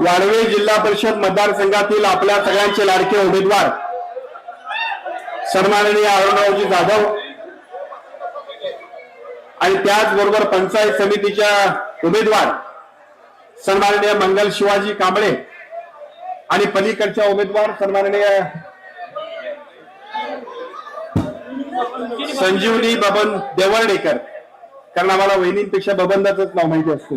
वाडवे जिल्हा परिषद मतदारसंघातील आपल्या सगळ्यांचे लाडके उमेदवार सन्माननीय अरुणरावजी जाधव आणि त्याचबरोबर पंचायत समितीच्या उमेदवार सन्माननीय मंगल शिवाजी कांबळे आणि पलीकडच्या उमेदवार सन्माननीय संजीवनी बबन देवर्डेकर कारण आम्हाला वहिनींपेक्षा बबंदाच नाव माहिती असते.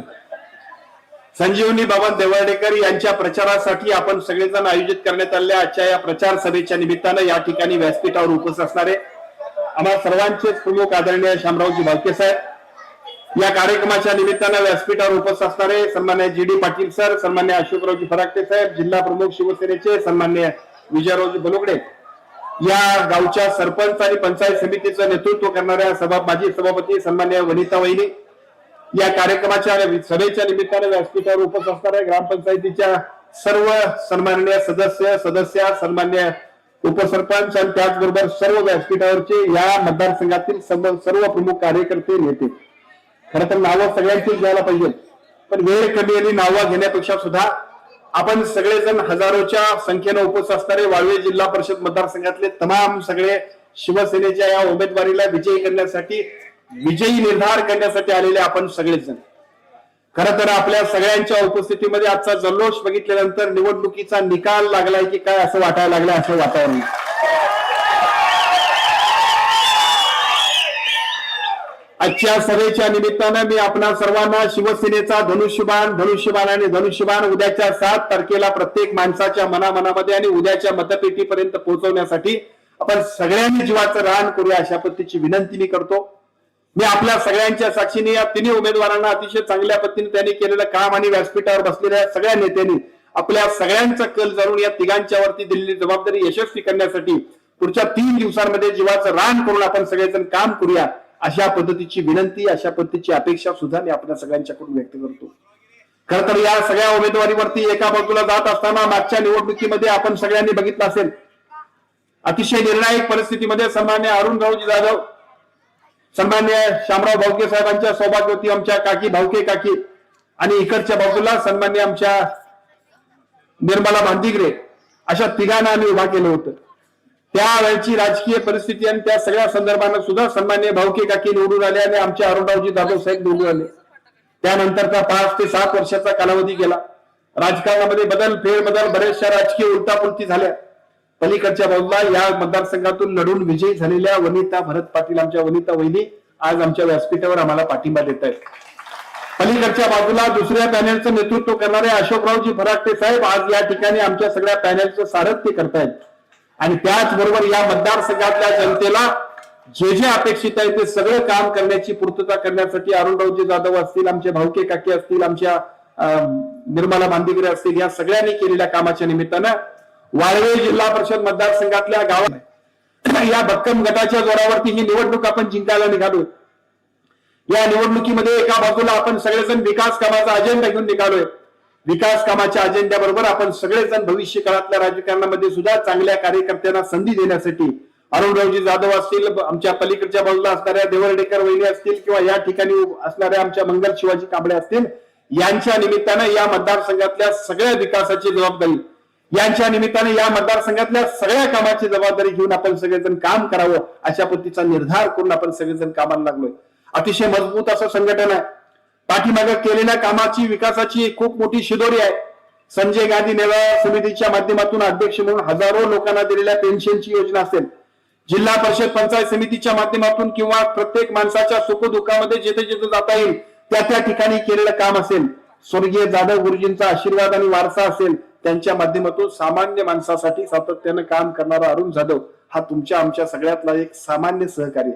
संजीवनी बाबा देवाडेकर यांच्या प्रचारासाठी आपण सगळेजण आयोजित करण्यात आलेल्या आजच्या या प्रचार सभेच्या निमित्तानं या ठिकाणी व्यासपीठावर उपस्थित असणारे आम्हा सर्वांचेच प्रमुख आदरणीय शामरावजी भालके साहेब. या कार्यक्रमाच्या निमित्तानं व्यासपीठावर उपस्थित असणारे सन्मान्य जी डी पाटील सर सन्मान्य अशोकरावजी फराकटे साहेब जिल्हा प्रमुख शिवसेनेचे सन्मान्य विजयरावजी बलुगडे. या गावच्या सरपंच आणि पंचायत समितीचं नेतृत्व करणाऱ्या सभा माजी सभापती सन्मान्य वनिता वहिनी या कार्यक्रमाच्या सभेच्या निमित्ताने व्यासपीठावर उपस्थित असणाऱ्या ग्रामपंचायतीच्या सर्व सन्माननीय सदस्य सदस्या सन्मान्य उपसरपंच आणि त्याचबरोबर सर्व व्यासपीठावरचे या मतदारसंघातील सर्व सर्व प्रमुख कार्यकर्ते नेते. खर तर नावं सगळ्यांचीच घ्यायला पाहिजे पण वेळ कमी आणि नावं घेण्यापेक्षा सुद्धा आपण सगळेजण हजारोच्या संख्येनं उपस्थित असणारे वाळवे जिल्हा परिषद मतदारसंघातले तमाम सगळे शिवसेनेच्या या उमेदवारीला विजयी करण्यासाठी विजयी निर्धार करण्यासाठी आलेले आपण सगळेजण खर तर आपल्या सगळ्यांच्या उपस्थितीमध्ये आजचा जल्लोष बघितल्यानंतर निवडणुकीचा निकाल लागलाय की काय असं वाटायला लागलं असं वातावरण आजच्या सभेच्या निमित्तानं मी आपणा सर्वांना शिवसेनेचा धनुष्यबाण धनुष्यबाण आणि धनुष्यबाण उद्याच्या सात तारखेला प्रत्येक माणसाच्या मनामनामध्ये आणि उद्याच्या मतपेटीपर्यंत पोहोचवण्यासाठी आपण सगळ्यांनी जीवाचं रान करूया अशा पद्धतीची विनंती मी करतो. मी आपल्या सगळ्यांच्या साक्षीने या तिन्ही उमेदवारांना अतिशय चांगल्या पद्धतीने त्यांनी केलेलं काम आणि व्यासपीठावर बसलेल्या सगळ्या नेत्यांनी आपल्या सगळ्यांचा कल जाणून या तिघांच्या वरती दिलेली जबाबदारी यशस्वी करण्यासाठी पुढच्या तीन दिवसांमध्ये जीवाचं रान करून आपण सगळेजण काम करूया अशा पद्धतीची विनंती अशा पद्धतीची अपेक्षा सुद्धा मी आपल्या सगळ्यांच्याकडून व्यक्त करतो. खर तर या सगळ्या उमेदवारीवरती एका बाजूला जात असताना मागच्या निवडणुकीमध्ये आपण सगळ्यांनी बघितलं असेल अतिशय निर्णायक परिस्थितीमध्ये सन्मान्य अरुणरावजी जाधव सन्मान्य शामराव भावके साहेबांच्या सौभाग्यवती आमच्या काकी भावके काकी आणि इकडच्या बाजूला सन्मान्य आमच्या निर्मला भांदिगरे अशा तिघांना आम्ही उभा केलं होतं. त्यावेळची राजकीय परिस्थिती आणि त्या सगळ्या संदर्भानं सुद्धा सन्मान्य भावके काकी निवडून आले आणि आमचे अरुणरावजी जाधव साहेब निवडून आले. त्यानंतरचा पाच ते सात वर्षाचा कालावधी गेला. राजकारणामध्ये बदल फेरबदल बऱ्याचशा राजकीय उलटापुलटी झाल्या. पलीकडच्या बाजूला या मतदारसंघातून लढून विजयी झालेल्या वनिता भरत पाटील आमच्या वनिता वहिनी आज आमच्या व्यासपीठावर आम्हाला पाठिंबा देत आहेत. पलीकडच्या बाजूला दुसऱ्या पॅनलचं नेतृत्व करणारे अशोकरावजी फराटे साहेब आज या ठिकाणी आमच्या सगळ्या पॅनलचं सारथ्य करतायत. आणि त्याचबरोबर या मतदारसंघातल्या जनतेला जे जे अपेक्षित आहे ते सगळं काम करण्याची पूर्तता करण्यासाठी अरुणरावजी जाधव असतील आमचे भाऊके काके असतील आमच्या अं, निर्मला मांदिगरे असतील या सगळ्यांनी केलेल्या कामाच्या निमित्तानं वाळवे जिल्हा परिषद मतदारसंघातल्या गावात या भक्कम गटाच्या जोरावरती ही निवडणूक आपण जिंकायला निघालो. या निवडणुकीमध्ये एका बाजूला आपण सगळेजण विकास कामाचा अजेंडा घेऊन निघालोय. विकास कामाच्या अजेंड्याबरोबर आपण सगळेजण भविष्य काळातल्या राजकारणामध्ये सुद्धा चांगल्या कार्यकर्त्यांना संधी देण्यासाठी अरुणरावजी जाधव असतील आमच्या पलीकडच्या बाजूला असणाऱ्या देवरडेकर वहिनी असतील किंवा या ठिकाणी असणाऱ्या आमच्या मंगल शिवाजी कांबळे असतील यांच्या निमित्तानं या मतदारसंघातल्या सगळ्या विकासाची जबाबदारी यांच्या निमित्ताने या मतदारसंघातल्या सगळ्या कामाची जबाबदारी घेऊन आपण सगळेजण काम करावं अशा पद्धतीचा निर्धार करून आपण सगळेजण कामाला लागलोय. अतिशय मजबूत असं संघटन आहे. पाठीमागे केलेल्या कामाची विकासाची खूप मोठी शिदोरी आहे. संजय गांधी मेळावा समितीच्या माध्यमातून अध्यक्ष म्हणून हजारो लोकांना दिलेल्या पेन्शनची योजना असेल. जिल्हा परिषद पंचायत समितीच्या माध्यमातून किंवा प्रत्येक माणसाच्या सुखदुःखामध्ये जिथे जिथे जाता येईल त्या त्या ठिकाणी केलेलं काम असेल. स्वर्गीय जाधव गुरुजींचा आशीर्वाद आणि वारसा असेल. त्यांच्या माध्यमातून सामान्य माणसासाठी सातत्यानं काम करणारा अरुण जाधव हा तुमच्या आमच्या सगळ्यातला एक सामान्य सहकारी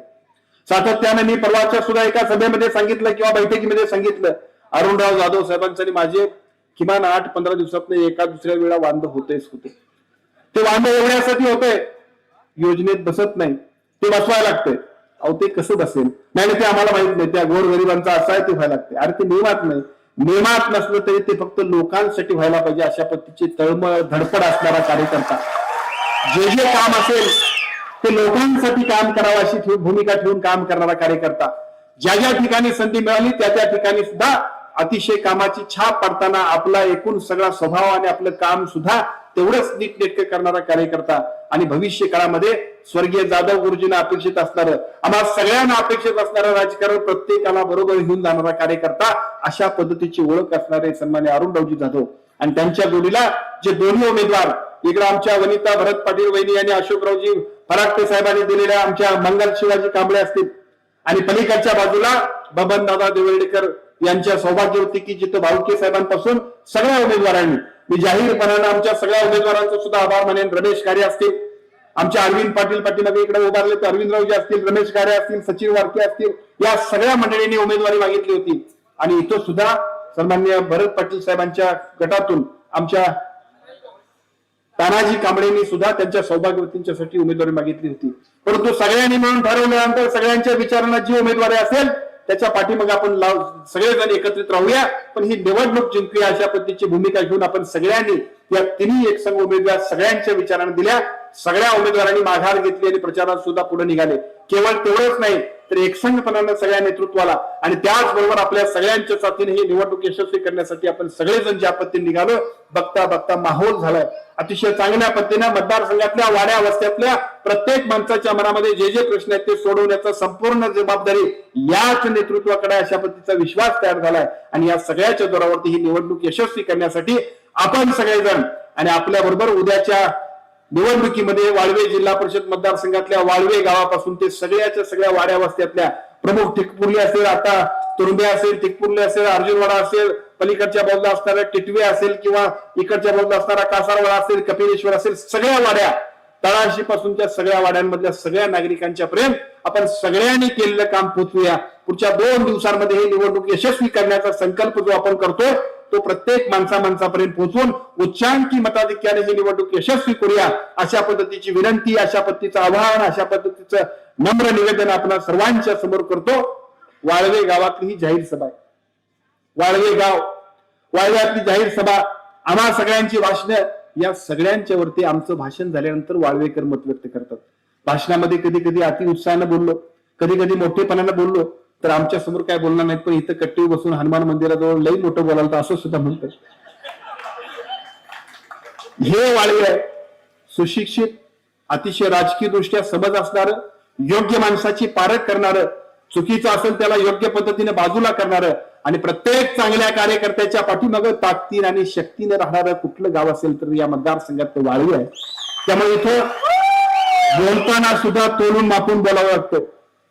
सातत्यानं मी परवाच्या सुद्धा एका सभेमध्ये सांगितलं किंवा बैठकीमध्ये सांगितलं. अरुणराव जाधव साहेबांचं आणि माझे किमान आठ पंधरा दिवसात एका दुसऱ्या वेळा वांद होतेच होते ते वांद एवढ्यासाठी होते योजनेत बसत नाही ते बसवायला लागते अहो ते कसं बसेल? नाही ते आम्हाला माहीत नाही. त्या गोरगरिबांचा असा आहे ते व्हायला लागते अरे ते नियमात नाही. नियमात नसलं तरी ते फक्त लोकांसाठी व्हायला पाहिजे अशा पद्धतीची तळमळ धडपड असणारा कार्यकर्ता. जे जे काम असेल ते लोकांसाठी काम करावं अशी भूमिका ठेवून काम करणारा कार्यकर्ता. ज्या ज्या ठिकाणी संधी मिळाली त्या त्या ठिकाणी सुद्धा अतिशय कामाची छाप पडताना आपला एकूण सगळा स्वभाव आणि आपलं काम सुद्धा तेवढंच नीटनेटकं करणारा कार्यकर्ता आणि भविष्य काळामध्ये स्वर्गीय जाधव गुरुजींना अपेक्षित असणारं आम्हाला सगळ्यांना अपेक्षित असणारं राजकारण प्रत्येकाला बरोबर घेऊन जाणारा कार्यकर्ता अशा पद्धतीची ओळख असणारे सन्मान्य अरुणरावजी जाधव आणि त्यांच्या जोडीला जे दोन्ही उमेदवार इकडे आमच्या वनिता भरत पाटील वहिनी आणि अशोकरावजी फराटे साहेबांनी दिलेल्या आमच्या मंगल शिवाजी कांबळे असतील. आणि पलीकडच्या बाजूला बबन दादा देवळेकर यांच्या सौभाग्यवती की जिथं भाऊके साहेबांपासून सगळ्या उमेदवारांनी मी जाहीरपणानं आमच्या सगळ्या उमेदवारांचा सुद्धा आभार मानेन. रमेश कारे असतील आमच्या अरविंद पाटील पाटील इकडे उभारले तर अरविंदरावजी असतील रमेश कारे असतील सचिन वारके असतील या सगळ्या मंडळींनी उमेदवारी मागितली होती. आणि इथं सुद्धा सन्मान्य भरत पाटील साहेबांच्या गटातून आमच्या तानाजी कांबळेंनी सुद्धा त्यांच्या सौभाग्यवतींच्यासाठी उमेदवारी मागितली होती. परंतु सगळ्यांनी मिळून ठरवल्यानंतर सगळ्यांच्या विचारांना जी उमेदवारी असेल त्याच्या पाठीमागे आपण लाव सगळेजण एकत्रित राहूया. पण ही निवडणूक जिंकूया अशा पद्धतीची भूमिका घेऊन आपण सगळ्यांनी या तिन्ही एकसंघ उमेदवार सगळ्यांच्या विचारांना दिल्या. सगळ्या उमेदवारांनी माघार घेतली आणि प्रचारात सुद्धा पुढे निघाले. केवळ तेवढंच नाही तर एकसंघपणानं सगळ्या नेतृत्वाला आणि त्याचबरोबर आपल्या सगळ्यांच्या साथीने ही निवडणूक यशस्वी करण्यासाठी आपण सगळेजण ज्या पद्धतीने निघालो बघता बघता माहोल झालाय. अतिशय चांगल्या पद्धतीने मतदारसंघातल्या वाड्या वस्त्यातल्या प्रत्येक माणसाच्या मनामध्ये जे जे प्रश्न आहेत ते सोडवण्याचा संपूर्ण जबाबदारी याच नेतृत्वाकडे अशा पद्धतीचा विश्वास तयार झालाय. आणि या सगळ्याच्या जोरावरती ही निवडणूक यशस्वी करण्यासाठी आपण सगळेजण आणि आपल्या बरोबर उद्याच्या निवडणुकीमध्ये वाळवे जिल्हा परिषद मतदारसंघातल्या वाळवे गावापासून ते सगळ्याच्या सगळ्या वाड्या वस्त्यातल्या प्रमुख टिकपुर्ली असेल आता तुरुंबे असेल टिकपुर्ली असेल अर्जुनवाडा असेल पलीकडच्या बाजूला असणारा टिटवे असेल किंवा इकडच्या बाजूला असणारा कासारवाडा असेल कपिलेश्वर असेल सगळ्या वाड्या तळाशी पासूनच्या सगळ्या वाड्यांमधल्या सगळ्या नागरिकांच्या प्रेम आपण सगळ्यांनी केलेलं काम पोचवूया. पुढच्या दोन दिवसांमध्ये ही निवडणूक यशस्वी करण्याचा संकल्प जो आपण करतोय तो प्रत्येक माणसा माणसापर्यंत पोहोचून उच्चांकी मताधिक्याने ही निवडणूक यशस्वी करूया अशा पद्धतीची विनंती अशा पद्धतीचं आव्हान अशा पद्धतीचं नम्र निवेदन आपण सर्वांच्या समोर करतो. वाळवे गावातली ही जाहीर सभा आहे. वाळवे गाव वाळव्यातली जाहीर सभा आम्हा सगळ्यांची भाषणं या सगळ्यांच्या वरती आमचं भाषण झाल्यानंतर वाळवेकर मत व्यक्त करतात. भाषणामध्ये कधी कधी अति उत्साहानं बोललो कधी कधी मोठेपणानं बोललो तर आमच्यासमोर काय बोलणार नाहीत पण इथं कट्टी बसून हनुमान मंदिराजवळ लई मोठं बोलाल तर असं सुद्धा म्हणतात. हे वाळवे आहे सुशिक्षित अतिशय राजकीय दृष्ट्या समज असणार योग्य माणसाची पारख करणारं चुकीचं असेल त्याला योग्य पद्धतीने बाजूला करणारं आणि प्रत्येक चांगल्या कार्यकर्त्याच्या पाठीमागं ताकदीन आणि शक्तीने राहणारं कुठलं गाव असेल तर या मतदारसंघात ते वाळवी आहे त्यामुळे इथं बोलताना सुद्धा तोलून मापून बोलावं लागतं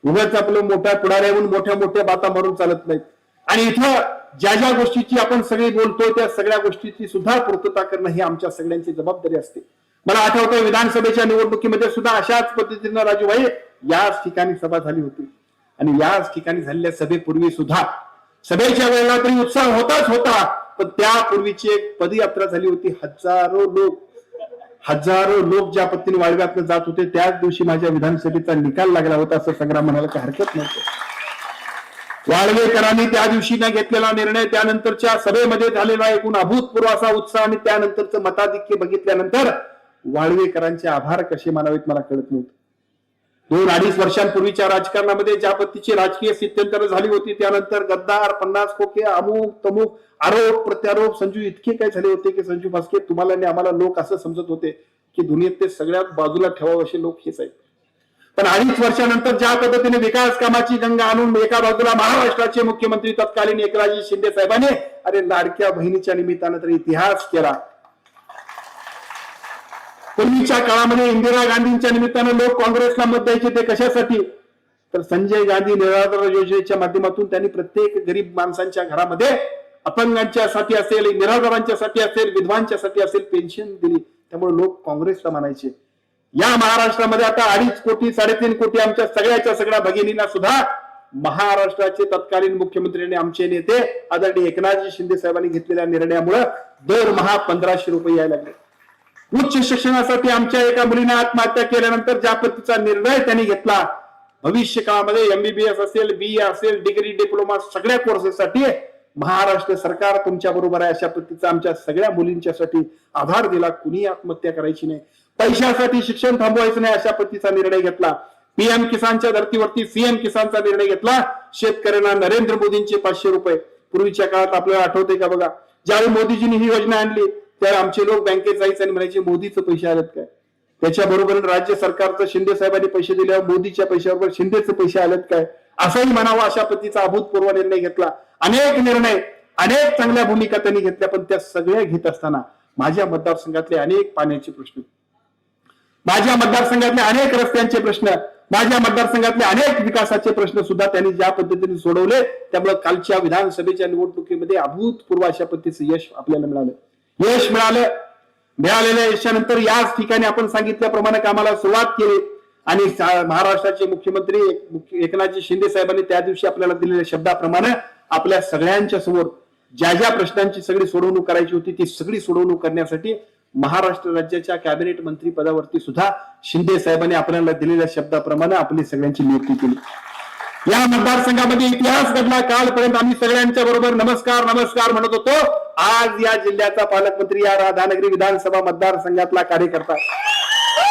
उगाच आपलं मोठ्या पुढाऱ्याहून मोठ्या मोठ्या बाता मारून चालत नाहीत. आणि इथं ज्या ज्या गोष्टीची आपण सगळी बोलतो त्या सगळ्या गोष्टीची सुद्धा पूर्तता करणं ही आमच्या सगळ्यांची जबाबदारी असते. मला आठवतं विधानसभेच्या निवडणुकीमध्ये सुद्धा अशाच पद्धतीनं राजूभाई याच ठिकाणी सभा झाली होती. आणि याच ठिकाणी झालेल्या सभेपूर्वी सुद्धा सभेच्या वेळेला तरी उत्साह होताच होता पण त्यापूर्वीची एक पदयात्रा झाली होती. हजारो लोक हजारो लोक ज्या पद्धतीने वाळव्यातनं जात होते त्याच दिवशी माझ्या विधानसभेचा निकाल लागला होता असं संग्राम म्हणायला काही हरकत नव्हतं. वाळवेकरांनी त्या दिवशी न घेतलेला निर्णय त्यानंतरच्या सभेमध्ये झालेला एकूण अभूतपूर्व असा उत्साह आणि त्यानंतरचं मताधिक्य बघितल्यानंतर वाळवेकरांचे आभार कसे मानावेत मला कळत नव्हतं. दोन अडीच वर्षांपूर्वीच्या राजकारणामध्ये ज्या पद्धतीची राजकीय स्थित्यंतर झाली होती त्यानंतर गद्दार पन्नास खोके अमुक तमुक आरोप प्रत्यारोप संजू इतके काय झाले होते की संजू भास्के तुम्हाला आणि आम्हाला लोक असं समजत होते की दुनियेत ते सगळ्यात बाजूला ठेवावं असे लोक हेच आहेत पण अडीच वर्षानंतर ज्या पद्धतीने विकास कामाची गंगा आणून एका बाजूला महाराष्ट्राचे मुख्यमंत्री तत्कालीन एकराजी शिंदे साहेबांनी अरे लाडक्या बहिणीच्या निमित्तानं तर इतिहास केला. पूर्वीच्या काळामध्ये इंदिरा गांधींच्या निमित्तानं लोक काँग्रेसला मत द्यायचे ते कशासाठी? तर संजय गांधी निराधार योजनेच्या माध्यमातून त्यांनी प्रत्येक गरीब माणसांच्या घरामध्ये अपंगांच्या साठी असेल निराधारांच्या साठी असेल विधवांच्या साठी असेल पेन्शन दिली. त्यामुळे लोक काँग्रेसला म्हणायचे या महाराष्ट्रामध्ये आता अडीच कोटी साडेतीन कोटी आमच्या सगळ्याच्या सगळ्या भगिनींना सुद्धा महाराष्ट्राचे तत्कालीन मुख्यमंत्री आणि आमचे नेते आदरणीय एकनाथजी शिंदे साहेबांनी घेतलेल्या निर्णयामुळे दरमहा पंधराशे रुपये यायला लागले. उच्च शिक्षणासाठी आमच्या एका मुलीने आत्महत्या केल्यानंतर ज्या पद्धतीचा निर्णय त्यांनी घेतला भविष्य काळामध्ये एमबीबीएस असेल बी ए असेल डिग्री डिप्लोमा सगळ्या कोर्सेससाठी महाराष्ट्र सरकार तुमच्या बरोबर आहे. अशा पद्धतीचा आमच्या सगळ्या मुलींच्यासाठी आधार दिला. कुणी आत्महत्या करायची नाही. पैशासाठी शिक्षण थांबवायचं नाही अशा पद्धतीचा निर्णय घेतला. पीएम किसानच्या धर्तीवरती सीएम किसानचा निर्णय घेतला. शेतकऱ्यांना नरेंद्र मोदींचे पाचशे रुपये. पूर्वीच्या काळात आपल्याला आठवते का बघा? ज्यावेळी मोदीजींनी ही योजना आणली तर आमचे लोक बँकेत जायचे आणि म्हणायचे मोदीचे पैसे आलेत काय? त्याच्या बरोबर राज्य सरकारचं शिंदे साहेबांनी पैसे दिल्यावर मोदीच्या पैशाबरोबर शिंदेचे पैसे आलेत काय? असंही म्हणावं अशा पद्धतीचा अभूतपूर्व निर्णय घेतला. अनेक निर्णय अनेक चांगल्या भूमिका त्यांनी घेतल्या पण त्या सगळ्या घेत असताना माझ्या मतदारसंघातले अनेक पाण्याचे प्रश्न. माझ्या मतदारसंघातले अनेक रस्त्यांचे प्रश्न माझ्या मतदारसंघातले अनेक विकासाचे प्रश्न सुद्धा त्यांनी ज्या पद्धतीने सोडवले त्यामुळे कालच्या विधानसभेच्या निवडणुकीमध्ये अभूतपूर्व अशा पद्धतीचं यश आपल्याला मिळालं. यश मिळालं. मिळालेल्या यशानंतर याच ठिकाणी आपण सांगितल्याप्रमाणे कामाला सुरुवात केली. आणि महाराष्ट्राचे मुख्यमंत्री एकनाथजी शिंदे साहेबांनी त्या दिवशी आपल्याला दिलेल्या शब्दाप्रमाणे आपल्या सगळ्यांच्या समोर ज्या ज्या प्रश्नांची सगळी सोडवणूक करायची होती ती सगळी सोडवणूक करण्यासाठी महाराष्ट्र राज्याच्या कॅबिनेट मंत्री पदावरती सुद्धा शिंदे साहेबांनी आपल्याला दिलेल्या शब्दाप्रमाणे आपली सगळ्यांची नियुक्ती केली. या मतदारसंघामध्ये इतिहास घडला. कालपर्यंत आम्ही सगळ्यांच्या बरोबर नमस्कार नमस्कार म्हणत होतो. आज या जिल्ह्याचा पालकमंत्री या राधानगरी विधानसभा मतदारसंघातला कार्यकर्ता.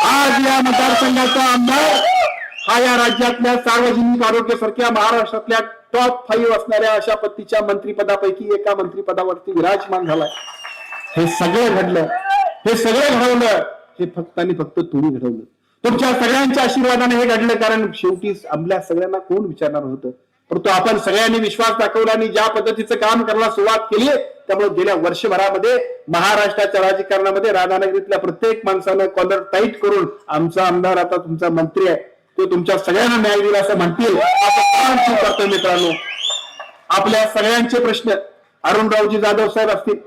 आज या मतदारसंघाचा आमदार हा या राज्यातल्या सार्वजनिक आरोग्य सारख्या महाराष्ट्रातल्या टॉप फाईव्ह असणाऱ्या अशा पत्तीच्या मंत्रीपदापैकी एका मंत्रीपदावरती विराजमान झालाय. हे सगळं घडलं. हे सगळं घडवलं. हे फक्त आणि फक्त तुम्ही घडवलं. तुमच्या सगळ्यांच्या आशीर्वादाने हे घडलं कारण शेवटी आपल्या सगळ्यांना कोण विचारणार होतं? परंतु आपण सगळ्यांनी विश्वास दाखवला आणि ज्या पद्धतीचं काम करायला सुरुवात केली त्यामुळे गेल्या वर्षभरामध्ये महाराष्ट्राच्या राजकारणामध्ये राधानगरीतल्या प्रत्येक माणसानं कॉलर टाईट करून आमचा आमदार आता तुमचा मंत्री आहे तो तुमच्या सगळ्यांना न्याय दिला असं म्हणतील असं करतो मित्रांनो. आपल्या सगळ्यांचे प्रश्न अरुणरावजी जाधव साहेब असतील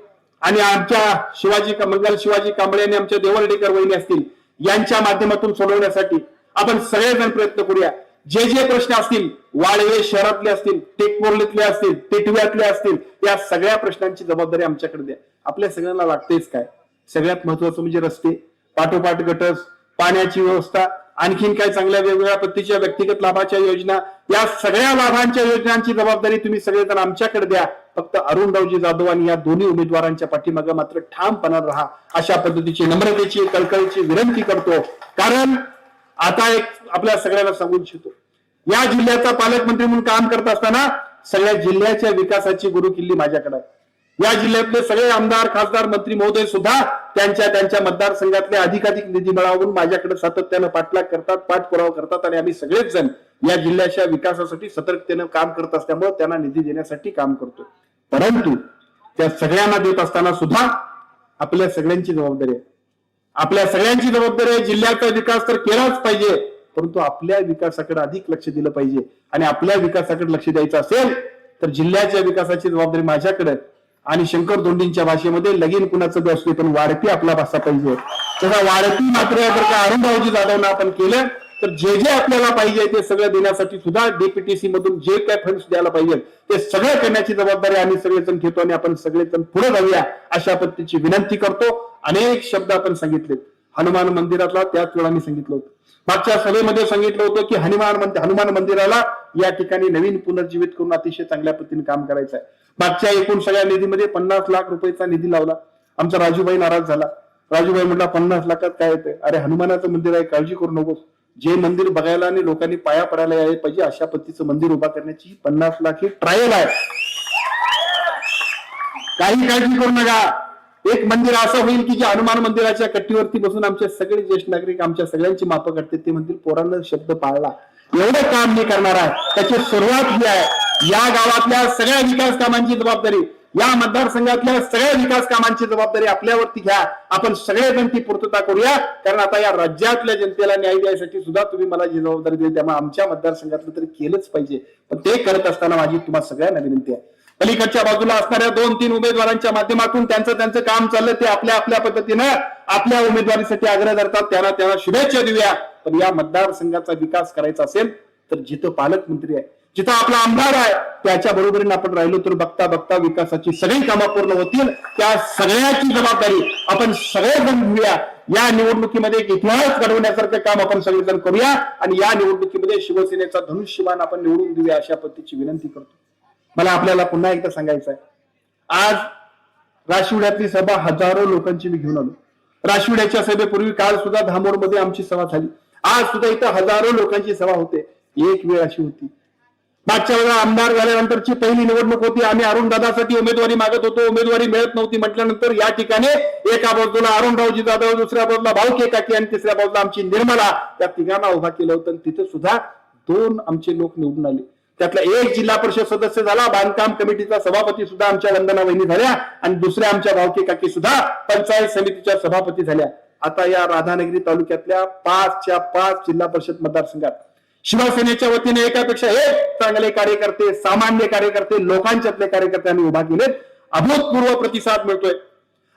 आणि आमच्या शिवाजी मंगल शिवाजी कांबळे आणि आमच्या देवर्डेकर वहिनी असतील यांच्या माध्यमातून सोडवण्यासाठी आपण सगळेजण प्रयत्न करूया. जे जे प्रश्न असतील वाळवे शहरातले असतील टेकपोर्लीतले असतील टेटव्यातले असतील या सगळ्या प्रश्नांची जबाबदारी आमच्याकडे द्या. आपल्या सगळ्यांना लागतेच काय? सगळ्यात महत्वाचं म्हणजे रस्ते पाठोपाठ गटस पाण्याची व्यवस्था आणखीन काय चांगल्या वेगवेगळ्या पद्धतीच्या व्यक्तिगत लाभाच्या योजना या सगळ्या लाभांच्या योजनांची जबाबदारी तुम्ही सगळेजण आमच्याकडे द्या. फक्त अरुणरावजी जाधव आणि या दोन्ही उमेदवारांच्या पाठीमागे मात्र ठामपणा राहा अशा पद्धतीची नम्रतेची कळकळीची विनंती करतो. कारण आता एक आपल्या सगळ्यांना सांगू इच्छितो या जिल्ह्याचा पालकमंत्री म्हणून काम करत असताना सगळ्या जिल्ह्याच्या विकासाची गुरुकिल्ली माझ्याकडे आहे. या जिल्ह्यातले सगळे आमदार खासदार मंत्री महोदय सुद्धा त्यांच्या त्यांच्या मतदारसंघातले अधिकाधिक निधी मिळावून माझ्याकडे सातत्यानं पाठलाग करतात पाठपुरावा करतात आणि आम्ही सगळेच जण या जिल्ह्याच्या विकासासाठी सतर्कतेनं काम करत असल्यामुळे त्यांना निधी देण्यासाठी काम करतो परंतु त्या सगळ्यांना देत असताना सुद्धा आपल्या सगळ्यांची जबाबदारी आहे. आपल्या सगळ्यांची जबाबदारी आहे. जिल्ह्याचा विकास तर केलाच पाहिजे परंतु आपल्या विकासाकडे अधिक लक्ष दिलं पाहिजे. आणि आपल्या विकासाकडे लक्ष द्यायचं असेल तर जिल्ह्याच्या विकासाची जबाबदारी माझ्याकडे आणि शंकर दोंडींच्या भाषेमध्ये लगीन कुणाचं बी असते पण वाढती आपला भाषा पाहिजे. तसा वाढती मात्र जर का अरुणभाऊजी जाधवना आपण केलं तर जे जे आपल्याला पाहिजे ते सगळं देण्यासाठी सुद्धा डीपीटीसी मधून जे काय फंड्स द्यायला पाहिजे ते सगळं करण्याची जबाबदारी आम्ही सगळेजण घेतो आणि आपण सगळेजण पुढे जाऊया अशा पद्धतीची विनंती करतो. अनेक शब्द आपण सांगितले हनुमान मंदिरातला त्याच वेळा मी सांगितलं होतं. मागच्या सभेमध्ये सांगितलं होतं की हनुमान मंदिर हनुमान मंदिराला या ठिकाणी नवीन पुनर्जीवित करून अतिशय चांगल्या पद्धतीने काम करायचं आहे. मागच्या एकूण सगळ्या निधीमध्ये पन्नास लाख रुपयेचा निधी लावला. आमचा राजूबाई नाराज झाला. राजूबाई म्हटला पन्नास लाखात काय येते अरे हनुमानाचं मंदिर आहे काळजी करू नकोस. जे मंदिर बघायला आणि लोकांनी पाया पडायला यायला पाहिजे अशा पद्धतीचं मंदिर उभा करण्याची पन्नास लाख ही ट्रायल आहे. काही काळजी करू नका. एक मंदिर असं होईल की जे हनुमान मंदिराच्या कट्टीवरती बसून आमचे सगळे ज्येष्ठ नागरिक आमच्या सगळ्यांची मापं करते ते म्हणतील पोरांना शब्द पाळला. एवढं काम मी करणार आहे. त्याची सुरुवात ही आहे. या गावातल्या सगळ्या विकास कामांची जबाबदारी या मतदारसंघातल्या सगळ्या विकास कामांची जबाबदारी आपल्यावरती घ्या. आपण सगळेजण ती पूर्तता करूया. कारण आता या राज्यातल्या जनतेला न्याय द्यायसाठी सुद्धा तुम्ही मला जी जबाबदारी दिली त्यामुळे आमच्या मतदारसंघातलं तरी केलंच पाहिजे. पण ते करत असताना माझी तुम्हाला सगळ्यांना विनंती आहे. पलीकडच्या बाजूला असणाऱ्या दोन तीन उमेदवारांच्या माध्यमातून त्यांचं त्यांचं काम चाललं ते आपल्या आपल्या पद्धतीनं आपल्या उमेदवारीसाठी आग्रह धरतात. त्यांना त्यांना शुभेच्छा देऊया. पण या मतदारसंघाचा विकास करायचा असेल तर जिथं पालकमंत्री आहे जिथं आपला आमदार आहे त्याच्या बरोबरीने आपण राहिलो तर बघता बघता विकासाची सगळी कामं पूर्ण होतील. त्या सगळ्याची जबाबदारी आपण सगळेजण घेऊया. या निवडणुकीमध्ये एक इतिहास घडवण्यासारखं काम आपण सगळेजण करूया आणि या निवडणुकीमध्ये शिवसेनेचा धनुष्यबाण आपण निवडून देऊया अशा पद्धतीची विनंती करतो. मला आपल्याला पुन्हा एकदा सांगायचं आहे. आज राशिवड्यातली सभा हजारो लोकांची मी घेऊन आलो. राशिवड्याच्या सभेपूर्वी काल सुद्धा धामोडमध्ये आमची सभा झाली. आज सुद्धा इथं हजारो लोकांची सभा होते. एक वेळ अशी होती. मागच्या वेळेला आमदार झाल्यानंतरची पहिली निवडणूक होती. आम्ही अरुणदादासाठी उमेदवारी मागत होतो. उमेदवारी मिळत नव्हती म्हटल्यानंतर या ठिकाणी एका बाजूला अरुणरावजी जाधव दुसऱ्या बाजूला भाऊ केकाकी आणि तिसऱ्या बाजूला आमची निर्मला त्या तिघांना उभा केलं होतं. तिथे सुद्धा दोन आमचे लोक निवडून आले. त्यातला एक जिल्हा परिषद सदस्य झाला. बांधकाम कमिटीचा सभापती सुद्धा आमच्या वंदना वहिनी झाल्या. आणि दुसऱ्या आमच्या भावके काकी सुद्धा पंचायत समितीच्या सभापती झाल्या. आता या राधानगरी तालुक्यातल्या पाचच्या पाच जिल्हा परिषद मतदारसंघात शिवसेनेच्या वतीने एकापेक्षा एक चांगले कार्यकर्ते सामान्य कार्यकर्ते लोकांच्यातले कार्यकर्त्यांनी उभा केलेत. अभूतपूर्व प्रतिसाद मिळतोय.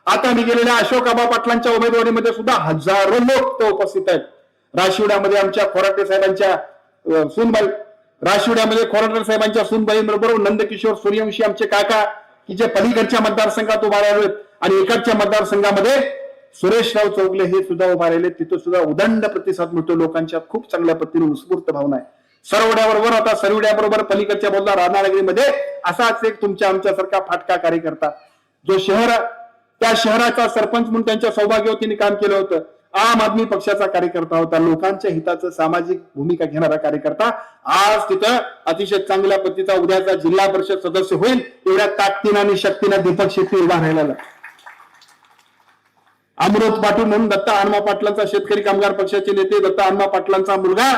आता मी गेलेल्या अशोक आबा पाटलांच्या उमेदवारीमध्ये सुद्धा हजारो लोक तो उपस्थित आहेत. राशिवड्यामध्ये आमच्या खोराटे साहेबांच्या सुनबाई राशिवड्यामध्ये खोराटे साहेबांच्या सुनबाईंबरोबर नंदकिशोर सूर्यवंशी आमचे काका की जे पलीकडच्या मतदारसंघात उभा राहिलेत. आणि इकडच्या मतदारसंघामध्ये सुरेशराव चौगले हे सुद्धा उभा राहिले. तिथं सुद्धा उदंड प्रतिसाद मिळतो लोकांच्या. खूप चांगल्या पद्धतीने उत्स्फूर्त भावना आहे. सरवड्याबरोबर आता सरवड्याबरोबर पलीकडच्या बाजूला राधानगरीमध्ये असाच एक तुमच्या आमच्यासारखा फाटका कार्यकर्ता. जो शहर त्या शहराचा सरपंच म्हणून त्यांच्या सौभाग्यवतीने काम केलं होतं. आम आदमी पक्षाचा कार्यकर्ता होता. लोकांच्या हिताचं सामाजिक भूमिका घेणारा कार्यकर्ता. आज तिथं अतिशय चांगल्या पद्धतीचा उद्याचा जिल्हा परिषद सदस्य होईल. एवढ्या ताकदीनं आणि शक्तीनं दीपक शेट्टी उभा राहिलेला. अमृत पाटील म्हणून दत्ता हनुमा पाटलांचा शेतकरी कामगार पक्षाचे नेते दत्ता हनुमा पाटलांचा मुलगा.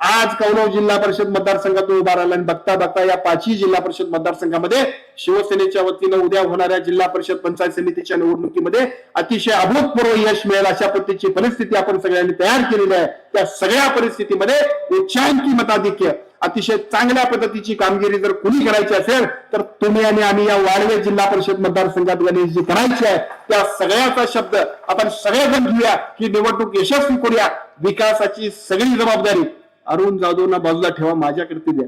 आज कौरव जिल्हा परिषद मतदारसंघातून उभा राहिला आणि बघता बघता या पाचही जिल्हा परिषद मतदारसंघामध्ये शिवसेनेच्या वतीनं उद्या होणाऱ्या जिल्हा परिषद पंचायत समितीच्या निवडणुकीमध्ये अतिशय अभूतपूर्व यश मिळेल अशा पद्धतीची परिस्थिती आपण सगळ्यांनी तयार केलेली आहे. त्या सगळ्या परिस्थितीमध्ये उच्चांकी मताधिक्य अतिशय चांगल्या पद्धतीची कामगिरी जर कुणी करायची असेल तर तुम्ही आणि आम्ही या वाळवे जिल्हा परिषद मतदारसंघात जी करायची आहे. त्या सगळ्याचा शब्द आपण सगळेजण घेऊया. ही निवडणूक यशस्वी करूया. विकासाची सगळी जबाबदारी अरुण जाधवना बाजूला ठेवा माझ्याकडे द्या.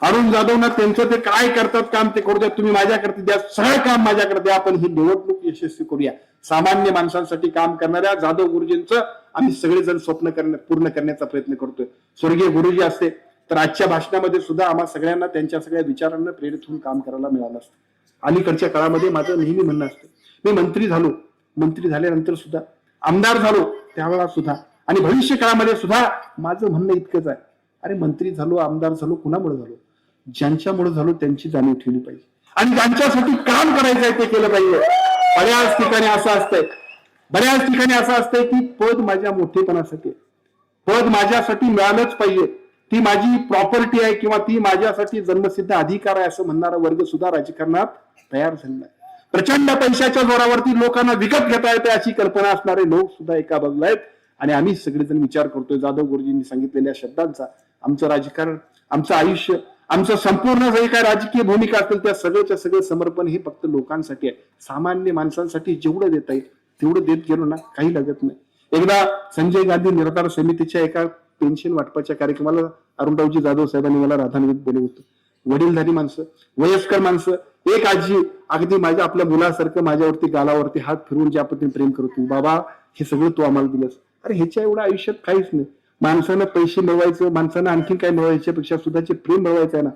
अरुण जाधवना त्यांचं ते काय करतात काम ते करू द्या तुम्ही माझ्याकडे द्या. सगळं काम माझ्याकडे द्या. आपण ही निवडणूक यशस्वी करूया. सामान्य माणसांसाठी काम करणाऱ्या जाधव गुरुजींचं आम्ही सगळेजण स्वप्न करण्या पूर्ण करण्याचा प्रयत्न करतोय. स्वर्गीय गुरुजी असते तर आजच्या भाषणामध्ये सुद्धा आम्हा सगळ्यांना त्यांच्या सगळ्या विचारांना प्रेरित होऊन काम करायला मिळालं असतं. अलीकडच्या काळामध्ये माझं नेहमी म्हणणं असतं मी मंत्री झालो. मंत्री झाल्यानंतर सुद्धा आमदार झालो त्यावेळा सुद्धा आणि भविष्य काळामध्ये सुद्धा माझं म्हणणं इतकंच आहे. अरे मंत्री झालो आमदार झालो कुणामुळे झालो? ज्यांच्यामुळे झालो त्यांची जाणीव ठेवली पाहिजे. आणि ज्यांच्यासाठी काम करायचं आहे ते केलं पाहिजे. बऱ्याच ठिकाणी असं असतंय. बऱ्याच ठिकाणी असं असतंय की पद माझ्या मोठेपणासाठी पद माझ्यासाठी मिळालंच पाहिजे. ती माझी प्रॉपर्टी आहे किंवा ती माझ्यासाठी जन्मसिद्ध अधिकार आहे असं म्हणणारा वर्ग सुद्धा राजकारणात तयार झालेला आहे. प्रचंड पैशाच्या जोरावरती लोकांना विकत घेता येते अशी कल्पना असणारे लोक सुद्धा एका बाजूला आहेत. आणि आम्ही सगळेजण विचार करतोय. जाधव गुरुजींनी सांगितलेल्या शब्दांचा आमचं राजकारण आमचं आयुष्य आमचं संपूर्ण जे काय राजकीय भूमिका असतील त्या सगळ्याच्या सगळं समर्पण हे फक्त लोकांसाठी आहे. सामान्य माणसांसाठी जेवढं देता येईल तेवढं देत गेलो ना काही लागत नाही. एकदा संजय गांधी निराधार समितीच्या एका पेन्शन वाटपाच्या कार्यक्रमाला अरुणरावजी जाधव साहेबांनी मला राधानगरीत बोलवलं होतं वडीलधारी माणसं वयस्कर माणसं एक आजी अगदी माझ्या आपल्या मुलासारखं माझ्यावरती गालावरती हात फिरवून ज्या पद्धतीने प्रेम करतो बाबा हे सगळं तू आम्हाला दिलंस. अरे ह्याच्या एवढं आयुष्यात काहीच नाही. माणसानं पैसे मिळवायचं माणसानं आणखीन काय मिळवायच्यापेक्षा सुद्धाचे प्रेम मिळवायचं आहे ना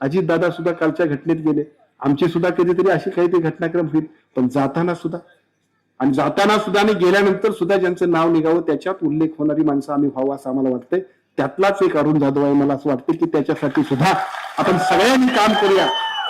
अजित दादा सुद्धा कालच्या घटनेत गेले. आमची सुद्धा कधीतरी अशी काहीतरी घटनाक्रम होईल. पण जाताना सुद्धा आणि जाताना सुद्धा आणि गेल्यानंतर सुद्धा ज्यांचं नाव निघावं त्याच्यात उल्लेख होणारी माणसं आम्ही व्हावं असं आम्हाला वाटतंय. त्यातलाच एक अरुण जाधव आहे मला असं वाटतं की त्याच्यासाठी सुद्धा आपण सगळ्यांनी काम करूया.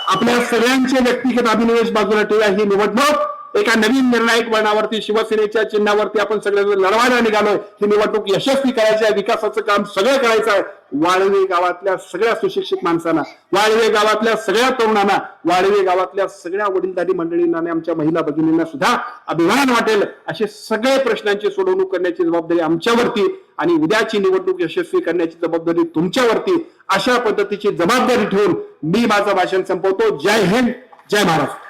आपल्या सगळ्यांचे व्यक्तिगत अभिनिवेश बाजूला ठेवूया. ही निवडणूक एका नवीन निर्णायक वळणावरती शिवसेनेच्या चिन्हावरती आपण सगळे लढवायला निघालो. ही निवडणूक यशस्वी करायची आहे विकासाचं काम सगळं करायचं आहे. वाळवे गावातल्या सगळ्या सुशिक्षित माणसांना वाळवे गावातल्या सगळ्या तरुणांना वाळवे गावातल्या सगळ्या वडीलधारी मंडळींना आणि आमच्या महिला भगिनींना सुद्धा अभिमान वाटेल असे सगळे प्रश्नांची सोडवणूक करण्याची जबाबदारी आमच्यावरती आणि उद्याची निवडणूक यशस्वी करण्याची जबाबदारी तुमच्यावरती अशा पद्धतीची जबाबदारी ठेवून मी माझं भाषण संपवतो. जय हिंद जय महाराष्ट्र.